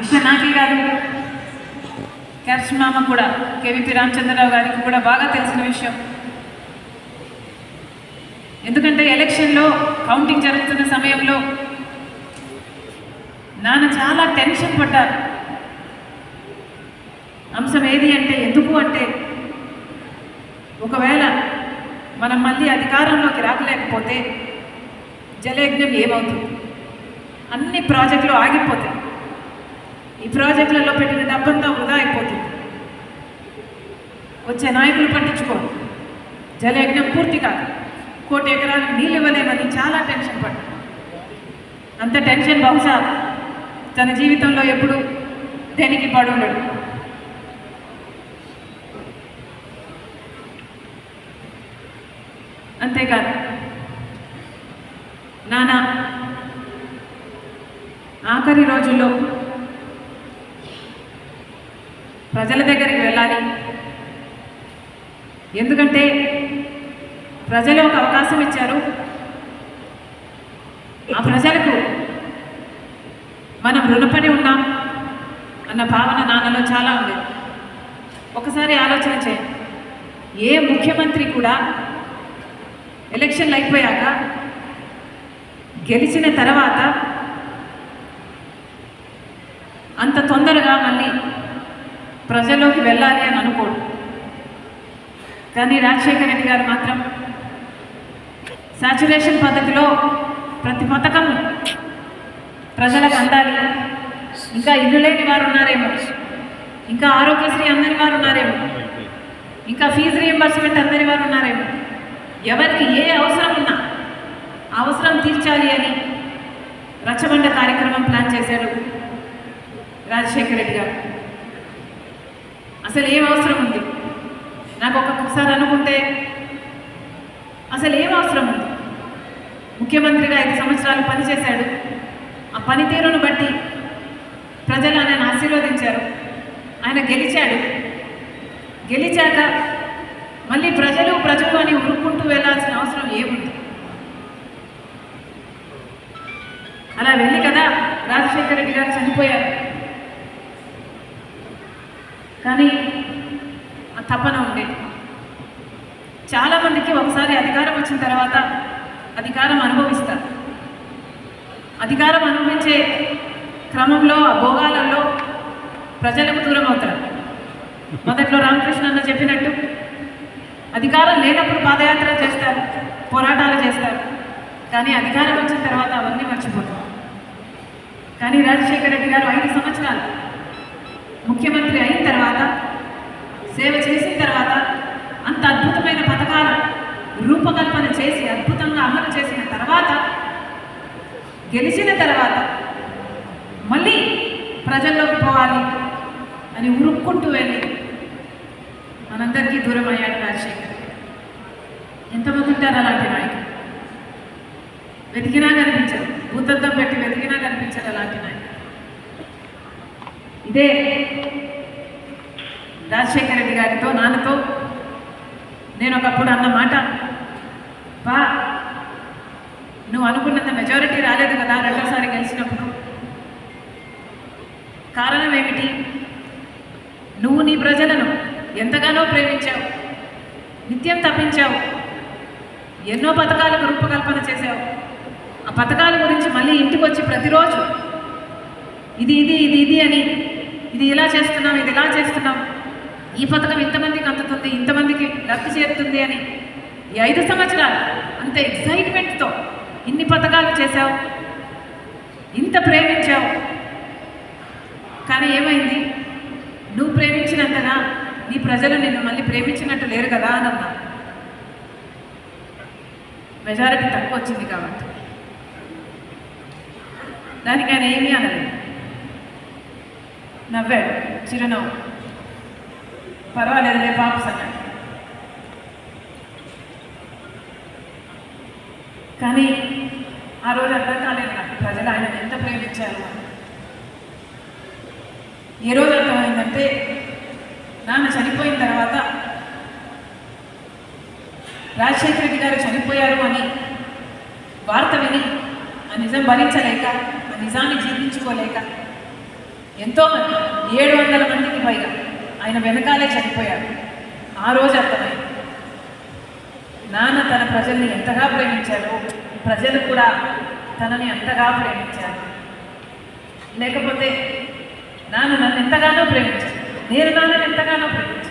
విషయం నాకే కాదు మామ కూడా కేవీపీ రామచంద్రరావు గారికి కూడా బాగా తెలిసిన విషయం. ఎందుకంటే ఎలక్షన్లో కౌంటింగ్ జరుగుతున్న సమయంలో నాన్న చాలా టెన్షన్ పడ్డారు. అంశం ఏది అంటే ఎందుకు అంటే ఒకవేళ మనం మళ్ళీ అధికారంలోకి రాకలేకపోతే జలయజ్ఞం ఏమవుతుంది? అన్ని ప్రాజెక్టులు ఆగిపోతాయి. ఈ ప్రాజెక్టులలో పెట్టిన డబ్బంతా వృధా అయిపోతుంది. వచ్చే నాయకులు పట్టించుకోరు. జలయజ్ఞం పూర్తి కాదు. కోటి ఎకరాలకు నీళ్ళు ఇవ్వలేమని చాలా టెన్షన్ పడ్డారు. అంత టెన్షన్ బహుశా తన జీవితంలో ఎప్పుడు దేనికి పడుండడు అంతేకాదు నానా ఆఖరి రోజుల్లో ప్రజల దగ్గరికి వెళ్ళాలి. ఎందుకంటే ప్రజలు ఒక అవకాశం ఇచ్చారు. ఆ ప్రజలకు మనం రుణపడి ఉన్నాం అన్న భావన నాన్నలో చాలా ఉంది. ఒకసారి ఆలోచన చేయండి. ఏ ముఖ్యమంత్రి కూడా ఎలక్షన్లు అయిపోయాక గెలిచిన తర్వాత అంత తొందరగా మళ్ళీ ప్రజల్లోకి వెళ్ళాలి అని అనుకోడు. కానీ రాజశేఖర రెడ్డి గారు మాత్రం సాచురేషన్ పద్ధతిలో ప్రతి పథకం ప్రజలకు అందాలి. ఇంకా ఇల్లు లేని వారు ఉన్నారేమో. ఇంకా ఆరోగ్యశ్రీ అందని వారు ఉన్నారేమో. ఇంకా ఫీజు రియంబర్స్మెంట్ అందని వారు ఉన్నారేమో. ఎవరికి ఏ అవసరం ఉన్నా ఆ అవసరం తీర్చాలి అని రచ్చబండ కార్యక్రమం ప్లాన్ చేశాడు రాజశేఖర రెడ్డి గారు. అసలు ఏం అవసరం ఉంది? నాకు ఒక్కొక్కసారి అనుకుంటే అసలు ఏం అవసరం ఉంది? ముఖ్యమంత్రిగా ఐదు సంవత్సరాలు పనిచేశాడు ఆ పనితీరును బట్టి ప్రజలు ఆయనను ఆశీర్వదించారు. ఆయన గెలిచాడు. గెలిచాక మళ్ళీ ప్రజలు ప్రజలు అని ఉరుక్కుంటూ వెళ్ళాల్సిన అవసరం ఏముంది? అలా వెళ్ళి కదా రాజశేఖర రెడ్డి గారు చనిపోయారు. కానీ ఆ తపన ఉండేది. చాలామందికి ఒకసారి అధికారం వచ్చిన తర్వాత అధికారం అనుభవిస్తారు. అధికారం అనుభవించే క్రమంలో ఆ భోగాలలో ప్రజలకు దూరం అవుతారు. మొదట్లో రామకృష్ణ అన్న చెప్పినట్టు అధికారం లేనప్పుడు పాదయాత్ర చేస్తారు పోరాటాలు చేస్తారు. కానీ అధికారం వచ్చిన తర్వాత అవన్నీ మర్చిపోతారు కానీ రాజశేఖర రెడ్డి గారు ఐదు సంవత్సరాలు ముఖ్యమంత్రి అయిన తర్వాత సేవ చేసిన తర్వాత అంత అద్భుతమైన పథకాలు రూపకల్పన చేసి అద్భుతంగా అమలు చేసిన తర్వాత గెలిచిన తర్వాత మళ్ళీ ప్రజల్లోకి పోవాలి అని ఉరుక్కుంటూ వెళ్ళి మనందరికీ దూరం అయ్యాడు రాజశేఖర్. ఎంతమంది ఉంటారు అలాంటి నాయకులు? వెతికినా కనిపించరు. భూతత్వం పెట్టి వెతికినా కనిపించరు అలాంటి ఇదే రాజశేఖర రెడ్డి గారితో నాన్నతో. నేను ఒకప్పుడు అన్న మాట బా నువ్వు అనుకున్నంత మెజారిటీ రాలేదు కదా రెండోసారి గెలిచినప్పుడు. కారణం ఏమిటి? నువ్వు నీ ప్రజలను ఎంతగానో ప్రేమించావు నిత్యం తప్పించావు ఎన్నో పథకాలకు రూపకల్పన చేశావు. ఆ పథకాల గురించి మళ్ళీ ఇంటికి వచ్చి ప్రతిరోజు ఇది ఇది ఇది ఇది అని ఇది ఇలా చేస్తున్నాం ఇది ఇలా చేస్తున్నాం. ఈ పథకం ఇంతమందికి అందుతుంది ఇంతమందికి లబ్ధి చేరుతుంది అని ఈ ఐదు సంవత్సరాలు అంత ఎక్సైట్మెంట్తో ఇన్ని పథకాలు చేశావు ఇంత ప్రేమించావు. కానీ ఏమైంది? నువ్వు ప్రేమించినంతగా నీ ప్రజలు నిన్ను మళ్ళీ ప్రేమించినట్టు లేరు కదా అని అన్నా మెజారిటీ తక్కువ వచ్చింది కాబట్టి. దానికి ఆయన ఏమీ అనలేదు. నవ్వాడు చిరునవ్వు పర్వాలేదులే పాపస్ అన్నాడు కానీ ఆ రోజు అర్థం కాలేదు నాకు ప్రజలు ఆయన ఎంత ప్రేమించారు ఏ రోజు అర్థమైందంటే నాన్న చనిపోయిన తర్వాత రాజశేఖర రెడ్డి గారు చనిపోయారు అని వార్త విని ఆ నిజం భరించలేక ఆ నిజాన్ని జీర్ణించుకోలేక ఎంతోమంది ఏడు వందల మందికి పైగా ఆయన వెనకాలే చనిపోయారు. ఆ రోజు అర్థమైంది. నాన్న తన ప్రజల్ని ఎంతగా ప్రేమించారు ప్రజలు కూడా తనని ఎంతగా ప్రేమించారు. లేకపోతే నాన్న నన్ను ఎంతగానో ప్రేమించాను నేను నాన్నని ఎంతగానో ప్రేమించాను.